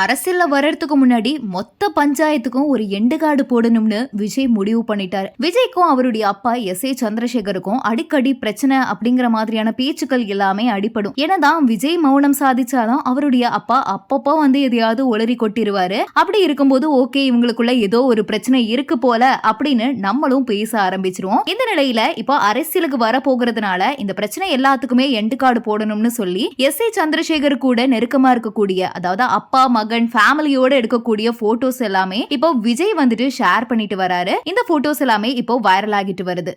அரசியல்ல வர்றதுக்கு முன்னாடி மொத்த பஞ்சாயத்துக்கும் ஒரு எண்டுகாடு போடணும்னு விஜய் முடிவு பண்ணிட்டாரு. விஜய்க்கும் அவருடைய அப்பா எஸ் ஏ சந்திரசேகருக்கும் அடிக்கடி பிரச்சனை அப்படிங்கிற மாதிரியான பேச்சுக்கள் எல்லாமே அடிபடும். என்னதான் விஜய் மௌனம் சாதிச்சாதான் அவருடைய அப்பா அப்பப்போ வந்து எதையாவது ஒளறி கொட்டிருவாரு. அப்படி இருக்கும்போது ஓகே இவங்களுக்குள்ள ஏதோ ஒரு பிரச்சனை இருக்கு போல அப்படின்னு நம்மளும் பேச ஆரம்பிச்சிருவோம். இந்த நிலையில இப்போ அரசியலுக்கு வர போகிறதுனால இந்த பிரச்சனை எல்லாத்துக்குமே எண்டு கார்டு போடணும்னு சொல்லி எஸ் ஏ சந்திரசேகர் கூட நெருக்கமா இருக்கக்கூடிய அதாவது அப்பா மகன் ஃபேமிலியோட எடுக்கக்கூடிய போட்டோஸ் எல்லாமே இப்போ விஜய் வந்துட்டு ஷேர் பண்ணிட்டு வராரு. இந்த போட்டோஸ் எல்லாமே இப்போ வைரல் ஆகிட்டு வருது.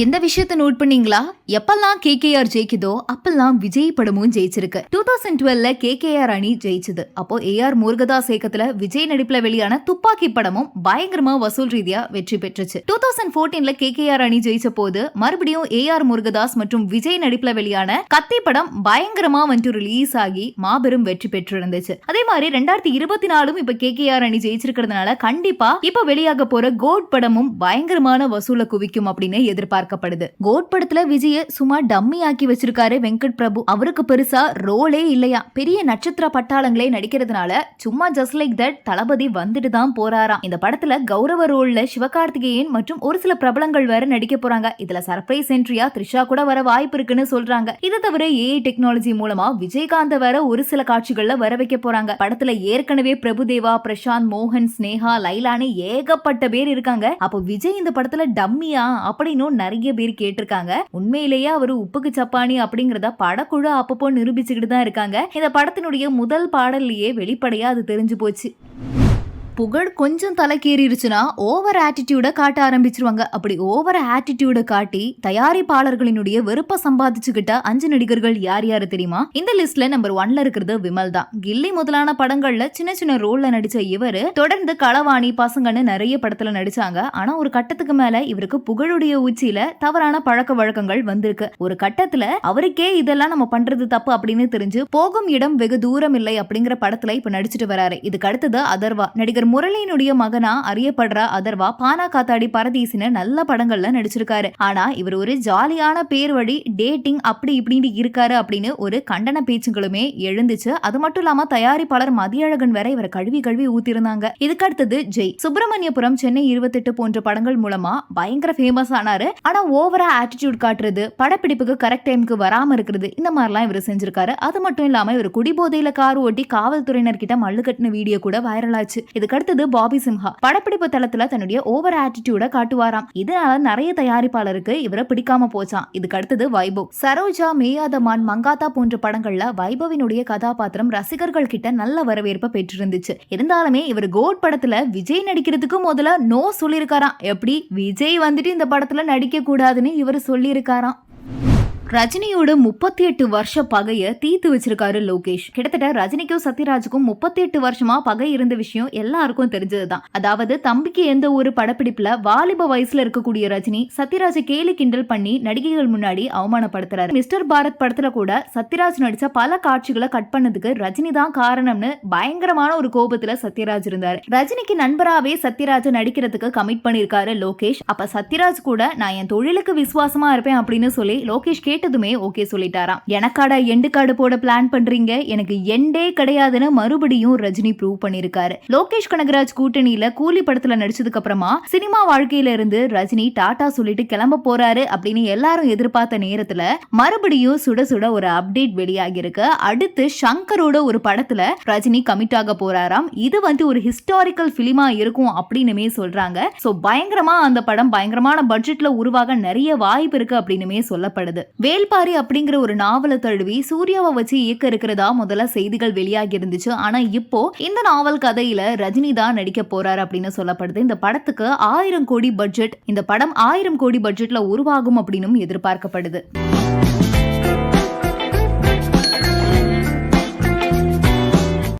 எந்த விஷயத்தை நோட் பண்ணீங்களா? எப்பெல்லாம் கேகேஆர் ஜெயிக்குதோ அப்பெல்லாம் விஜய் படமும் ஜெயிச்சிருக்கு. டூ தௌசண்ட் டுவெல்ல கேகேஆர் அணி ஜெயிச்சது. அப்போ ஏஆர் முருகதாஸ் இயக்கத்துல விஜய் நடிப்புல வெளியான துப்பாக்கி படமும் பயங்கரமா வசூல் ரீதியா வெற்றி பெற்றுச்சு. டூ தௌசண்ட் போர்டீன்ல கேகேஆர் அணி ஜெயிச்ச போது மறுபடியும் ஏஆர் முருகதாஸ் மற்றும் விஜய் நடிப்புல வெளியான கத்தி படம் பயங்கரமா வந்துட்டு ரிலீஸ் ஆகி மாபெரும் வெற்றி பெற்றிருந்துச்சு. அதே மாதிரி ரெண்டாயிரத்தி இருபத்தி நாலும் இப்ப கேகேஆர் அணி ஜெயிச்சிருக்கிறதுனால கண்டிப்பா இப்ப வெளியாக போற கோட் படமும் பயங்கரமான வசூலை குவிக்கும் அப்படின்னு எதிர்பார்க்கப்படுது கோட் படத்துல விஜய சும்மா டம்மி ஆக்கி வச்சிருக்காரு வெங்கட் பிரபு. அவருக்கு பெருசா ரோலே இல்லையா? பெரிய நட்சத்திர பட்டாளங்களே நடிக்கிறதுனால சும்மா ஜஸ்ட் லைக் தட் தளபதி வந்துட்டு தான் போறாராம். இந்த படத்துல கௌரவ ரோல்ல சிவகார்த்திகேயன் மற்றும் ஒரு சில பிரபலங்கள் வேற நடிக்க போறாங்க. இதுல சர்ப்ரைஸ் என்ட்ரியா த்ரிஷா கூட வர வாய்ப்பு இருக்குன்னு சொல்றாங்க. இது தவிர ஏஐ டெக்னாலஜி மூலமா விஜயகாந்த வேற ஒரு சில காட்சிகள்ல வர வைக்க போறாங்க. படத்துல ஏற்கனவே பிரபுதேவா பிரசாந்த் மோகன் ஸ்னேகா லைலானு ஏகப்பட்ட பேர் இருக்காங்க. அப்போ விஜய் இந்த படத்துல டம்மியா அப்படின்னு நிறைய பேர் கேட்டிருக்காங்க. உண்மையிலேயே அவர் உப்புக்கு சப்பானி அப்படிங்கறத படக்குழு அப்பப்போ நிரூபிச்சுக்கிட்டு தான் இருக்காங்க. இந்த படத்தினுடைய முதல் பாடல்லையே வெளிப்படையா அது தெரிஞ்சு போச்சு. புகழ் கொஞ்சம் தலைக்கேறிடுச்சுன்னா ஓவர் ஆட்டிடியூட காட்ட ஆரம்பிச்சிருவாங்க. அப்படி ஓவர் ஆட்டிடியூட காட்டி தயாரிப்பாளர்களினுடைய வெறுப்ப சம்பாதிச்சுக்கிட்ட அஞ்சு நடிகர்கள் யார் யாரு தெரியுமா? இந்த லிஸ்ட்ல நம்பர் ஒன்ல இருக்கிறது விமல் தான். கில்லி முதலான படங்கள்ல சின்ன சின்ன ரோல்ல நடிச்ச இவரு தொடர்ந்து களவாணி பசங்கன்னு நிறைய படத்துல நடிச்சாங்க. ஆனா ஒரு கட்டத்துக்கு மேல இவருக்கு புகழுடைய உச்சியில தவறான பழக்க வழக்கங்கள் வந்திருக்கு. ஒரு கட்டத்துல அவருக்கே இதெல்லாம் நம்ம பண்றது தப்பு அப்படின்னு தெரிஞ்சு போகும் இடம் வெகு தூரம் இல்லை அப்படிங்கிற படத்துல இப்ப நடிச்சிட்டு வராரு. இதுக்கு அடுத்தது அதர்வா. நடிகர் முரளியினுடைய மகனா அறியப்படுற அதர்வா பானா காத்தாடி பரதீசின்னு நல்ல படங்கள்ல நடிச்சிருக்காரு. ஆனா இவர் ஒரு ஜாலியான பேர் வழி டேட்டிங் அப்படி இப்படின்னு இருக்காரு அப்படின்னு ஒரு கண்டன பேச்சுங்களுமே எழுந்துச்சு. அது மட்டும் இல்லாம தயாரிப்பாளர் மதியழகன் வேற இவரை கழுவி கழுவி ஊத்திருந்தாங்க. இதுக்கு அடுத்தது ஜெய். சுப்பிரமணியபுரம் சென்னை இருபத்தெட்டு போன்ற படங்கள் மூலமா பயங்கர ஃபேமஸ் ஆனாரு. ஆனா ஓவரா ஆட்டிடியூட் காட்டுறது படப்பிடிப்புக்கு கரெக்ட் டைமுக்கு வராம இருக்கிறது இந்த மாதிரிலாம் இவர் செஞ்சிருக்காரு. அது மட்டும் இல்லாம இவர் குடிபோதையில கார் ஓட்டி காவல்துறையினர் கிட்ட மல்லு கட்டின வீடியோ கூட வைரல் ஆச்சு. இதுக்கு அடுத்தது பாபி சிம்ஹா. படப்பிடிப்பு தளத்துல தன்னுடைய ஓவர் ஆட்டிடியூட காட்டுவாராம். இதனால நிறைய தயாரிப்பாளருக்கு இவரை பிடிக்காம போச்சான் இதுக்கு அடுத்தது வைபவ். சரோஜா மேயாதமான் மங்காத்தா போன்ற படங்கள்ல வைபவினுடைய கதாபாத்திரம் ரசிகர்கள் கிட்ட நல்ல வரவேற்பை பெற்றிருந்துச்சு. இருந்தாலுமே இவர் கோட் படத்துல விஜய் நடிக்கிறதுக்கு முதல்ல நோ சொல்லியிருக்காராம். எப்படி விஜய் வந்துட்டு இந்த படத்துல நடிக்க கூடாதுன்னு இவர் சொல்லியிருக்காராம். ரஜினியோட முப்பத்தி எட்டு வருஷ பகைய தீர்த்து வச்சிருக்காரு லோகேஷ். கிட்டத்தட்ட ரஜினிக்கும் சத்யராஜுக்கும் முப்பத்தி எட்டு வருஷமா பகை இருந்த விஷயம் எல்லாருக்கும் தெரிஞ்சதுதான். அதாவது தம்பிக்கு எந்த ஒரு படப்பிடிப்புல வாலிப வயசுல இருக்கக்கூடிய ரஜினி சத்யராஜ கேலி கிண்டல் பண்ணி நடிகைகள் முன்னாடி அவமானப்படுத்துறாரு. மிஸ்டர் பாரத் படத்துல கூட சத்யராஜ் நடிச்ச பல காட்சிகளை கட் பண்ணதுக்கு ரஜினி தான் காரணம்னு பயங்கரமான ஒரு கோபத்துல சத்யராஜ் இருந்தாரு. ரஜினிக்கு நண்பராவே சத்யராஜ நடிக்கிறதுக்கு கமிட் பண்ணிருக்காரு லோகேஷ். அப்ப சத்யராஜ் கூட நான் என் தொழிலுக்கு விசுவாசமா இருப்பேன் அப்படின்னு சொல்லி லோகேஷ் கேட்டதுமே ஓகே சொல்லிட்டாராம். எனக்காடா எண்டு கார்டு போட பிளான் பண்றீங்க? எனக்கு எண்டே கிடையாதுன்னு மறுபடியும் ரஜினி ப்ரூவ் பண்ணிருக்காரு. லோகேஷ் கனகராஜ் கூட்டணியில கூலி படத்துல நடிச்சதுக்கு அப்புறமா சினிமா வாழ்க்கையில இருந்து ரஜினி டாடா சொல்லிட்டு கிளம்ப போறாரு அப்படின்னு எல்லாரும் எதிர்பார்த்த நேரத்துல மறுபடியும் சுட சுட ஒரு அப்டேட் வெளியாகி இருக்கு அடுத்து சங்கரோட ஒரு படத்துல ரஜினி கமிட் ஆக போறாராம். இது வந்து ஒரு ஹிஸ்டாரிக்கல் பிலிமா இருக்கும் அப்படின்னுமே சொல்றாங்க. சோ பயங்கரமா அந்த படம் பயங்கரமான பட்ஜெட்ல உருவாக நிறைய வாய்ப்பு இருக்கு அப்படின்னுமே சொல்லப்படுது. வேல்பாரி அப்படிங்கிற ஒரு நாவலை தழுவி சூர்யாவை வச்சு இயக்க இருக்கிறதா முதல்ல செய்திகள் வெளியாகி இருந்துச்சு. ஆனா இப்போ இந்த நாவல் கதையில ரஜினி தான் நடிக்க போறாரு அப்படின்னு சொல்லப்படுது. இந்த படத்துக்கு ஆயிரம் கோடி பட்ஜெட் இந்த படம் ஆயிரம் கோடி பட்ஜெட்ல உருவாகும் அப்படின்னும் எதிர்பார்க்கப்படுது.